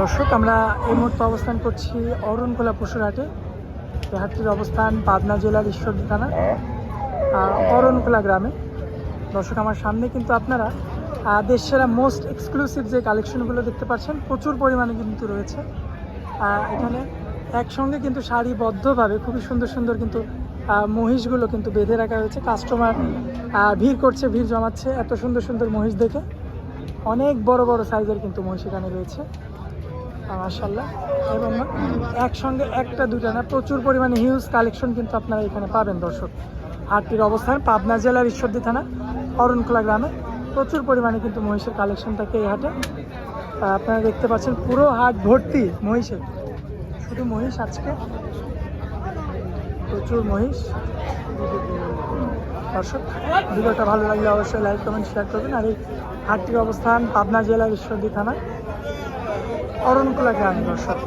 দর্শক আমরা এই মুহূর্তে অবস্থান করছি অরুণকোলা পশুরহাটে। এই হাটটির অবস্থান পাবনা জেলার ঈশ্বরদী থানা অরণকোলা গ্রামে। দর্শক আমার সামনে কিন্তু আপনারা আহ, দেশসেরা মোস্ট এক্সক্লুসিভ যে কালেকশনগুলো দেখতে পাচ্ছেন প্রচুর পরিমাণে কিন্তু রয়েছে। এখানে একসঙ্গে কিন্তু সারিবদ্ধভাবে খুবই সুন্দর সুন্দর কিন্তু মহিষগুলো কিন্তু বেঁধে রাখা হয়েছে। কাস্টমার ভিড় করছে ভিড় জমাচ্ছে এত সুন্দর সুন্দর মহিষ দেখে। অনেক বড় বড় সাইজের কিন্তু মহিষ এখানে রয়েছে। মার্শাল্লাহ এবং একসঙ্গে একটা দুটা না, প্রচুর পরিমাণে হিউজ কালেকশন কিন্তু আপনারা এখানে পাবেন, দর্শক। হাটটির অবস্থান পাবনা জেলার ঈশ্বরদী থানা অরণখোলা গ্রামে। প্রচুর পরিমাণে কিন্তু মহিষের কালেকশন থাকে এই হাটে। আপনারা দেখতে পাচ্ছেন পুরো হাট ভর্তি মহিষের। শুধু মহিষ আজকে। প্রচুর মহিষ। দর্শক, ভিডিওটা ভালো লাগলে অবশ্যই লাইক কমেন্ট শেয়ার করবেন। আর এই হাটটির অবস্থান পাবনা জেলার ঈশ্বরদী থানা অরণকুলা গ্রাম দর্শক।